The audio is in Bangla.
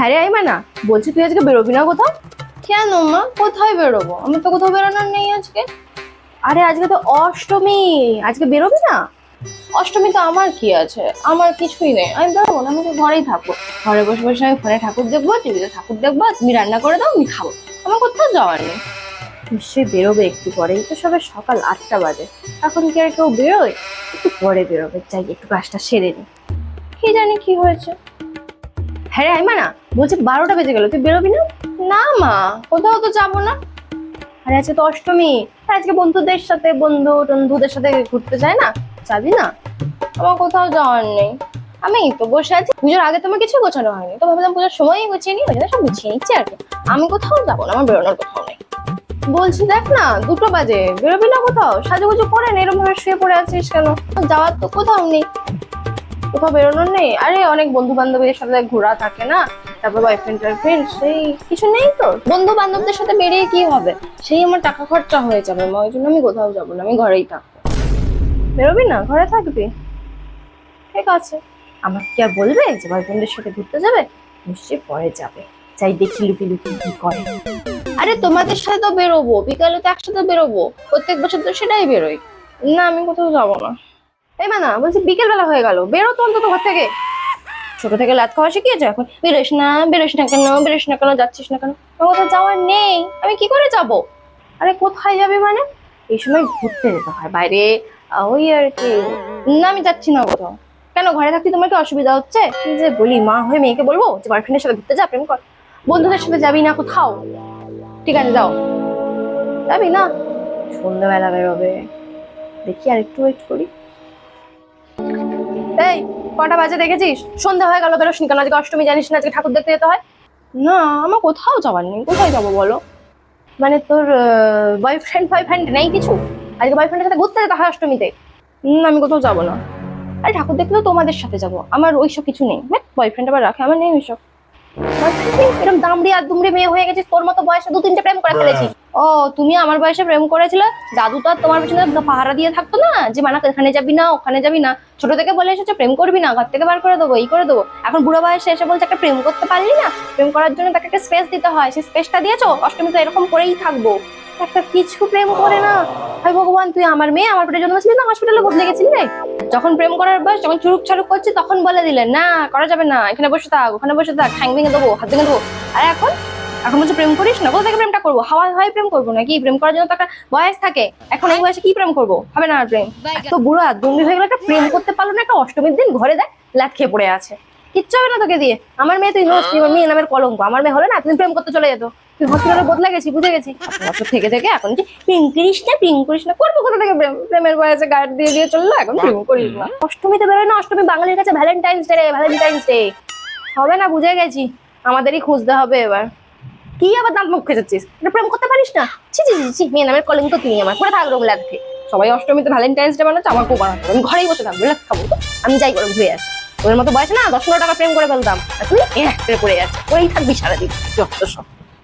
হ্যাঁ রে আইমা না বলছি তুই আজকে বেরোবি না কোথাও? কেন মা? কোথায় বেরোবো? আমি তো কোথাও বেরোনোর নেই আজকে। আরে আজকে তো অষ্টমী আজকে বেরোবি না? অষ্টমী তো আমার কি আছে? আমার কিছুই নেই। আমি বেরোবো না আমি তো ঘরেই থাকব। ঘরে বসে বসে আমি ফোনে ঠাকুর দেখব টিভিতে ঠাকুর দেখব তুমি রান্না করে দাও আমি খাব। আমার কোথাও যাওয়ার নেই। নিশ্চয়ই বেরোবে একটু পরেই তো সবে সকাল আটটা বাজে। এখন কি আর কেউ বেরোয়? একটু পরে বেরোবে যাই একটু কাজটা সেরে নি। কি জানি কি হয়েছে? হ্যাঁ রে আইমা না বলছি বারোটা বেজে গেল তুই বেরোবি না? না মা কোথাও তো যাব না। আরে আজকে তো অষ্টমী আজকে বন্ধুদের সাথে বন্ধু বন্ধুদের সাথে ঘুরতে যায় না? যাবি না? আমার কোথাও যাওয়ার নেই। আমি তো বসে আছি পুজোর আগে তোমার কিছু গোছানো হয়নি। তো ভাবলাম পুজোর সময়ই গুছিয়ে নিই ওই জন্য সব গুছিয়ে নিচ্ছি আর কি। আমি কোথাও যাব না আমার বেরোনোর কোথাও নেই। বলছি দেখ না দুটো বাজে বেরোবি না কোথাও? সাজুগুজু করে না এরকম ভাবে শুয়ে পড়ে আছিস কেন? যাওয়ার তো কোথাও নেই। কোথাও বেরোনোর নেই? আরে, অনেক বন্ধু বান্ধবীদের সাথে ঘোরা থাকে না? তারপর বয়ফ্রেন্ড টাইফ্রেন্ড সেই কিছু নেই তো? বন্ধু বান্ধবদের সাথে বেরিয়ে কি হবে? সেই আমার টাকা খরচা হয়ে যাবে মা, ওই জন্য আমি কোথাও যাব না, আমি ঘরেই থাকব। বেরোবি না? ঘরে থাকবি? ঠিক আছে। আমাকে কি আর বলবে যে বয়ফ্রেন্ডের সাথে ঘুরতে যাবে? নিশ্চয়ই পরে যাবে। যাই দেখি লুকি লুকি কি করে। আরে, তোমাদের সাথে তো বেরোবো, বিকালে তো একসাথে বেরোবো। প্রত্যেক বছর তো সেটাই বেরোই না, আমি কোথাও যাব না। এই মানা, বলছি বিকেল বেলা হয়ে গেল, বেরো তো অন্তত ঘর থেকে। ছোট থেকে লাত খাওয়া শিখিয়েছে এখন? বেরোস না বেরোস না কেন, বেরোস না কেন, যাচ্ছিস না কেন? কোথাও যাওয়ার নেই, আমি কি করে যাব? আরে কোথায় যাবে মানে? এই সময় ঘুরতে যেতে হয়, বাইরে। ওই আর কি। না, আমি যাচ্ছি না কোথাও কেন, ঘরে থাকতে তোমার কি অসুবিধা হচ্ছে? যে বলি, মা হয়ে মেয়েকে বলব যে বয়ফ্রেন্ডের সাথে ঘুরতে যা, প্রেম কর। বন্ধুদের সাথে যাবি না কোথাও? ঠিক আছে, যাও। যাবি না? সন্ধ্যাবেলা বেরোবে। দেখি আর একটু ওয়েট করি। এই কটা বাজে দেখেছিস? সন্ধ্যা হয়ে গেল বেরোসনি কেন? আজকে অষ্টমী জানিস না আজকে ঠাকুর দেখতে যেতে হয়? না আমার কোথাও যাওয়ার নেই। কোথায় যাব বলো? মানে তোর বয়ফ্রেন্ড বয়ফ্রেন্ড নেই কিছু? আজকে বয়ফ্রেন্ডের সাথে ঘুরতে যেতে হয় অষ্টমীতে? না আমি কোথাও যাব না। আরে ঠাকুর দেখতে তো তোমাদের সাথে যাব। আমার ওইসব কিছু নেই। বয়ফ্রেন্ড আবার রাখে আমার নেই ওইসব? এরকম দামড়ি আর দুমড়ি মেয়ে হয়ে গেছিস তোর মতো বয়সে দু তিনটে প্রেম করে ফেলেছিস। ও, তুমি আমার বয়সে প্রেম করেছিলে? দাদু তো আর তোমার পেছনে পাহারা দিয়ে থাকতো না যে, মানা, এখানে যাবি না, ওখানে যাবি না। ছোট থেকে বলে এসেছ, প্রেম করবি না, ঘর থেকে বার করে দেবো, এই করে দেবো। এখন বুড়ো বয়সে এসে বলছে, একটা প্রেম করতে পারলি না? প্রেম করার জন্য তাকে একটা স্পেস দিতে হয়। সেই স্পেসটা দিয়েছ? অষ্টমী তো এরকম করেই থাকব। একটা কিছু প্রেম করে না। হাই ভগবান, তুই আমার মেয়ে? আমার পেটে জন্মেছিলি না? হসপিটালে বদলে গেছিলি রে? যখন প্রেম করার বয়স, যখন চুরুক চারুক করছি, তখন বলে দিলেন, না, করা যাবে না, এখানে বসে থাক, ওখানে বসে থাক, ঠ্যাং ভেঙে দেবো, হাত ভেঙে দেবো। আর এখন এখন বলছে প্রেম করিস না? কোথা থেকে প্রেমটা করব। হাওয়া হাওয়ায় প্রেম করব নাকি? প্রেম করার জন্য তো একটা বয়স থাকে। এখন এই বয়সে কি প্রেম করব? হবে না আর প্রেম। তো বুড়ো আর দুমড়ি হয়ে গেলে একটা প্রেম করতে পারল না একটা অষ্টমীর দিন ঘরে দেয় লাত খেয়ে পড়ে আছে। কিচ্ছু হবে না তোকে দিয়ে। আমার মেয়ে তুই নোস আমার মেয়ে নামের কলঙ্ক। আমার মেয়ে হলে না তুমি প্রেম করতে চলে যেত। তুই হসপিটালে বদলে গেছি বুঝে গেছি। বছর থেকে থেকে এখন যে প্রেম করিস না প্রেম করিস না করব কোথা থেকে প্রেম? প্রেমের বয়সে গার্ড দিয়ে দিয়ে চলল এখন প্রেম করিস না। অষ্টমীতে বেরোয় না অষ্টমী বাঙালির কাছে ভ্যালেন্টাইন্স ডে ভ্যালেন্টাইন্স ডে হবে না বুঝে গেছি। আমাদেরই খুঁজতে হবে এবার। কি আবার দাঁত মুখ খেয়েছিস এটা প্রেম করতে পারিস না? ছি ছি ছি, মেয়ে নামের কলঙ্ক তুমি আমার। করে থাকল লাগ লাগবে সবাই অষ্টমীতে ভ্যালেন্টাইন্স ডে বানাচ্ছে আমার খুব হাতে আমি ঘরেই বসে থাকব লাগ খাব। আমি যাই করে ঘুরে আসি। ওদের মতো বয়স না দশ টাকা প্রেম করে ফেলতাম। আর তুই এক পড়ে যাচ্ছে ওই থাকবি সারাদিন। যত সব।